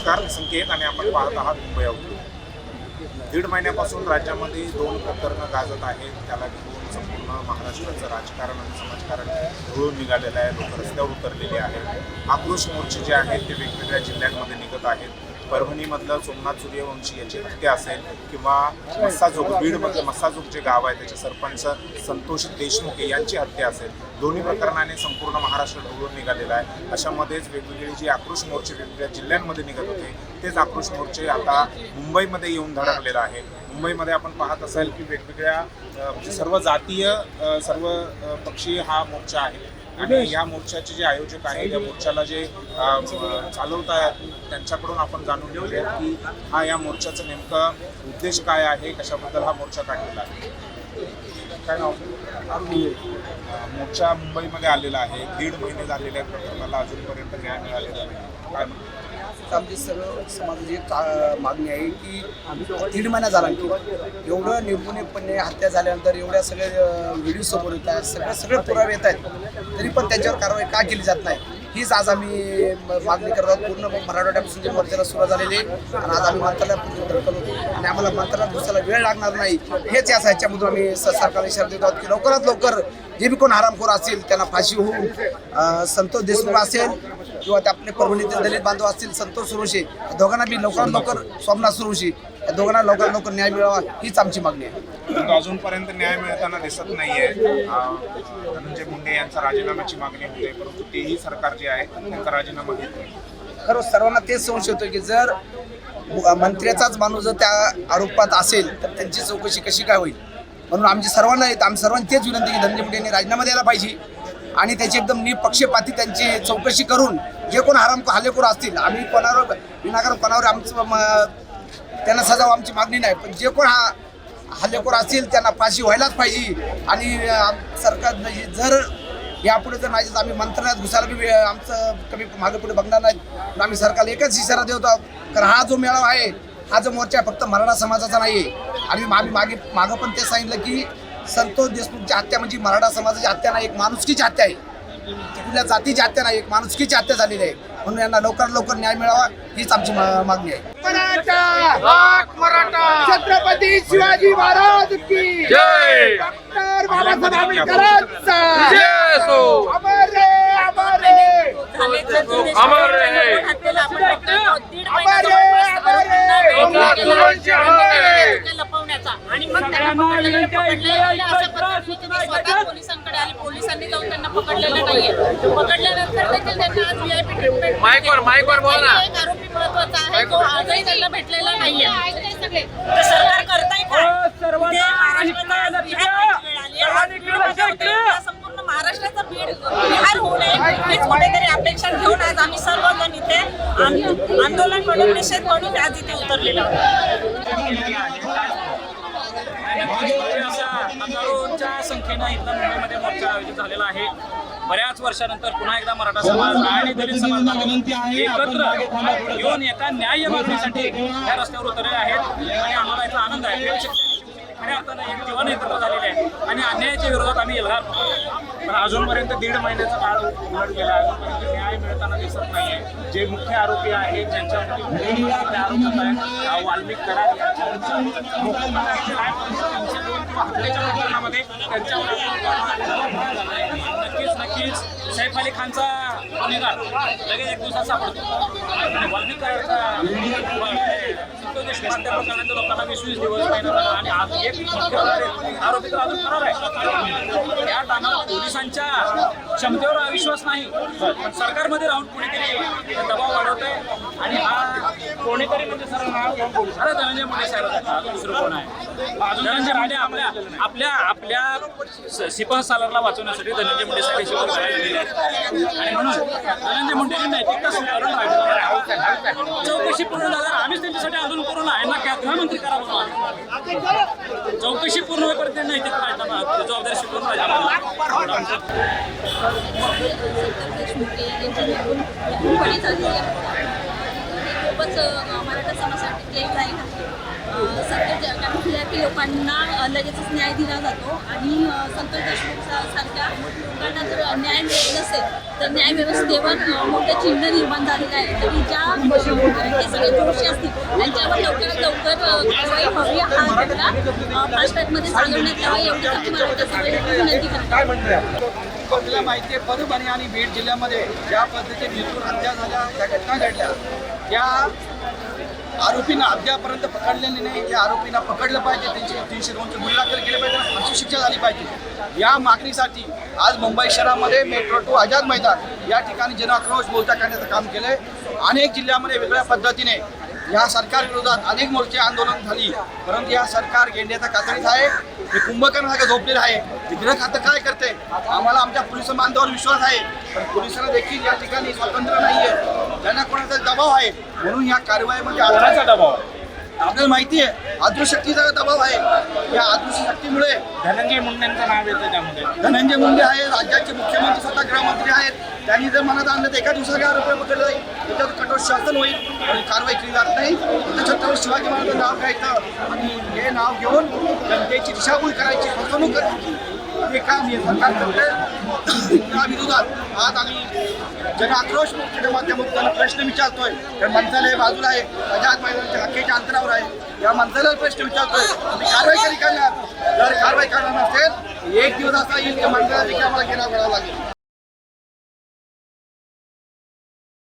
संकेत आणि आपण पाहत आहात मुंबई आउटलुक दीड महिन्यापासून राज्यामध्ये दोन प्रकरणं गाजत आहेत. त्याला घेऊन संपूर्ण महाराष्ट्राचं राजकारण आणि समाजकारण धुळून निघालेलं आहे. लोक रस्त्यावर उतरलेले आहेत. आक्रोश मोर्चे जे आहेत ते वेगवेगळ्या जिल्ह्यांमध्ये निघत आहेत. परभणीमधलं सोमनाथ सूर्यवंशी याची हत्या असेल किंवा मस्साजोग बीडमधलं मस्साजोग जे गाव आहे त्याचे सरपंच संतोष देशमुख यांची हत्या असेल दोन्ही प्रकरणाने संपूर्ण महाराष्ट्र ढवळून निघालेला आहे. अशामध्येच वेगवेगळे जे आक्रोश मोर्चे वेगवेगळ्या जिल्ह्यांमध्ये निघत होते तेच आक्रोश मोर्चे आता मुंबईमध्ये येऊन धडकलेला आहे. मुंबईमध्ये आपण पाहत असाल की वेगवेगळ्या म्हणजे सर्व जातीय सर्व पक्षी पक्षीय हा मोर्चा आहे. आणि या मोर्चाचे जे आयोजक आहेत या मोर्चाला जे चालवत आहेत त्यांच्याकडून आपण जाणून घेऊया की हा या मोर्चाचा नेमका उद्देश काय आहे कशाबद्दल हा मोर्चा काढलेला आहे. काय नाव? मोर्चा मुंबईमध्ये आलेला आहे. दीड महिने झालेले आहेत प्रकरणाला अजूनपर्यंत न्याय मिळालेला नाही. काय म्हणता? आमची सर्व समाजाची का मागणी आहे की दीड महिना झाला की एवढं निर्गुणीपणे हत्या झाल्यानंतर एवढ्या सगळे व्हिडिओ समोर येत आहेत सगळे सगळे पुरावे येत आहेत तरी पण त्यांच्यावर कारवाई का केली जात नाही हीच आज आम्ही मागणी करत आहोत. पूर्ण मराठवाड्यापासून जे मोर्चाला सुरुवात झालेली आहे. आणि आज आम्ही मंत्रालयात आणि आम्हाला मंत्रालयात दुसऱ्याला वेळ लागणार नाही. हेच या ह्याच्यामधून आम्ही सरकारला इशारा देत आहोत की लवकरात लवकर जे बी कोण हरामखोर असतील त्यांना फाशी होऊन संतोष देशमुख असेल किंवा ते आपले परभणीतील दलित बांधव असतील संतोष सुरुशी दोघांना बी लवकरात लवकर सोमनाथ सुरुशी या दोघांना लवकरात लवकर न्याय मिळावा हीच आमची मागणी आहे. परंतु अजूनपर्यंत न्याय मिळताना दिसत नाहीये. अं, धनंजय मुंडे यांचा राजीनाम्याची मागणी होते परंतु तेही सरकार जे आहे त्यांचा राजीनामा घेत नाही. खरं सर्वांना तेच संशय होतो की जर मंत्र्याचाच माणूस जर त्या आरोपात असेल तर त्यांची चौकशी कशी काय होईल? म्हणून आमची सर्वांना येत आम्ही सर्वांनी तेच विनंती की धनंजय मुंडे यांनी राजीनामा द्यायला पाहिजे. आणि त्याची एकदम निपक्षपाती त्यांची चौकशी करून जे कोण हराम हल्लेखोर असतील आम्ही कोणावर विनाकारण कोणावर आमचं म- त्यांना सजाव आमची मागणी नाही. पण जे कोण हा हल्लेखोर असतील त्यांना फाशी व्हायलाच पाहिजे. आणि सरकार जर यापुढे जर नाही तर आम्ही मंत्रालयात घुसायला बी आमचं कमी मागे पुढे बघणार नाही तर आम्ही सरकारला एकच इशारा देतो कारण हा जो मेळावा आहे हा जो मोर्चा आहे फक्त मराठा समाजाचा नाही आहे आणि आम्ही मागे मागं पण ते सांगितलं की संतोष देशमुखची हत्या म्हणजे मराठा समाजाची हत्या नाही एक माणुसकीची हत्या आहे. कुठल्या जातीची हत्या नाही एक माणुसकीची हत्या झालेली आहे. म्हणून यांना लवकरात लवकर न्याय मिळावा हीच आमची मा- मागणी आहे. छत्रपती शिवाजी महाराज की जय। डॉक्टर बाबासाहेब आंबेडकरांचा। जय असो अमर रे अमर रे। अमर रहे. अमर रे अमर रे सोमनाथ सुरवंशी अमर रहे. लपवण्याचा आणि मग त्यांना पकडलेलं पकडलेलं असं पद्धत होती की स्वतः पोलिसांकडे आली पोलिसांनी जाऊन पकडलेलं नाहीये. पकडल्यानंतर देखील त्यांना आज व्हीआयपी ट्रीटमेंट माईकवर- माईकवर बोला. ना. एक आरोपी महत्त्वाचा आहे जो आजही त्यांना भेटलेला नाहीये. तर सरकार करताय काय इथे महाराष्ट्राचा आज बिहार व्हायची वेळ आली आहे. आज बीडमध्ये होते. या संपूर्ण महाराष्ट्राचा बीड बिहार होऊ नये. हीच कुठेतरी अपेक्षा घेऊन आज आम्ही सर्वजण इथे आंदो- आंदोलन म्हणून निषेध म्हणून आज इथे उतरलेलो आहोत. अशा हजारोच्या संख्येनं इथला मुंबईमध्ये मोर्चा आयोजित झालेला आहे. बऱ्याच वर्षानंतर पुन्हा एकदा मराठा समाज आणि दलित समाज एकत्र येऊन एका न्याय्य मागणीसाठी या रस्त्यावर उतरलेले आहेत आणि आम्हाला याचा आनंद आहे. बीड शेतकरी खऱ्या अर्थानं एक जीवन एकत्र झालेले आहे आणि अन्यायाच्या विरोधात आम्ही एल्गार पण अजूनपर्यंत दीड महिन्याचा काळ उलट गेला आहे. अजूनपर्यंत न्याय मिळताना दिसत नाहीये. जे मुख्य आरोपी आहेत ज्यांच्यावरती आरोप होत आहेत वाल्मिक किंवा हत्येच्या प्रकरणामध्ये त्यांच्यावर नक्कीच सैफ अली खानचा गुन्हेगार. लगेच एक दिवसात सापडतो. आणि वाल्मिक देशमुख हत्या प्रकरणात लोकांना वीस वीस दिवस महिना झाला आणि आज एक आरोपी तर अजून फरार आहे या टायमाला पोलिसांच्या क्षमतेवर अविश्वास नाही पण सरकारमध्ये राहून कुणीतरी दबाव वाढवत आहे. आणि हा कोणीतरी म्हणजे सर अरे धनंजय मुंडे साहेब दुसरं कोण आहे धनंजय मुंडे आपल्या आपल्या आपल्या स- सिपाह सालारला वाचवण्यासाठी धनंजय मुंडे साहेब हे सगळं आणि म्हणून धनंजय मुंडेची नैतिकता स्वीकारून चौकशी पूर्ण झाला आम्हीच त्यांच्यासाठी आंदोलन करू ना यांना काय गृहमंत्री करा म्हणून चौकशी पूर्ण होईपर्यंत त्यांना ते राजीनामा जबाबदारी स्वीकारून खूपच अ, मराठा समाजासाठी क्लेम जाईल लोकांना लगेचच न्याय दिला जातो आणि अं, देशमुखसारख्या लोकांना जर न्याय मिळत नसेल तर न्याय व्यवस्थेवर मोठं चिन्ह निर्माण झालेलं आहे. तरी ज्या हे सगळे दोषी असतील त्यांच्यावर लवकरात लवकर कारवाई व्हावी हा घटना फास्ट ट्रॅकमध्ये चालवण्यात यावा एवढीच मला महाराष्ट्राची विनंती करतो. आपल्याला माहिती आहे परभणी आणि बीड जिल्ह्यामध्ये ज्या पद्धतीने मृत्यू हत्या झाल्या त्या घटना घडल्या. त्या आरोपींना अद्यापर्यंत पकडलेले नाही. त्या आरोपींना पकडलं पाहिजे त्यांची तीनशे दोनचे गुन्हे दाखल केले पाहिजे आणि शिक्षा झाली पाहिजे. या मागणीसाठी आज मुंबई शहरामध्ये मेट्रो टू आझाद मैदान या ठिकाणी जनआक्रोश मोर्चा करण्याचं काम केलंय. अनेक जिल्ह्यामध्ये वेगळ्या पद्धतीने या सरकार विरोधात अनेक मोर्चे आंदोलन झाली. परंतु या सरकार गेंड्याचा कातडीत आहे. हे कुंभकर्णासारखं झोपलेलं आहे. विग्रह खातं काय करते? आम्हाला आमच्या पोलीस बांधवावर विश्वास आहे. पण पोलिसांना देखील या ठिकाणी स्वातंत्र्य नाही आहे त्यांना कोणाचा दबाव आहे? म्हणून या कारवाईमध्ये कोणाचा दबाव आपल्याला माहिती आहे अदृशक्तीचा दबाव आहे. या अदृश्य शक्तीमुळे धनंजय मुंडेंचं नाव येतं त्यामध्ये. धनंजय मुंडे आहे राज्याचे मुख्यमंत्री स्वतः गृहमंत्री आहेत. त्यांनी जर मनात आणलं तर एका दिवसाला आरोपी पकडलं जाईल? त्याच्यावर कठोर शासन होईल आणि कारवाई केली जात नाही. तर छत्रपती शिवाजी महाराजांचं नाव घ्यायचं. आणि हे नाव घेऊन जनतेची दिशाभूल करायची फसवणूक करायची हे काम हे सरकार करते त्या विरोधात आज आम्ही जनआक्रोश मोर्चाच्या माध्यमातून त्यांना प्रश्न विचारतोय. तर मंत्रालय बाजूला आहे आझाद मैदानाच्या हक्केच्या अंतरावर आहे. या मंत्रालयाला प्रश्न विचारतोय. आम्ही कारवाई कधी करणार? जर कारवाई करणार नसेल एक दिवस असा येईल की मंत्रालय देखील आम्हाला घेण्यावर करावं लागेल.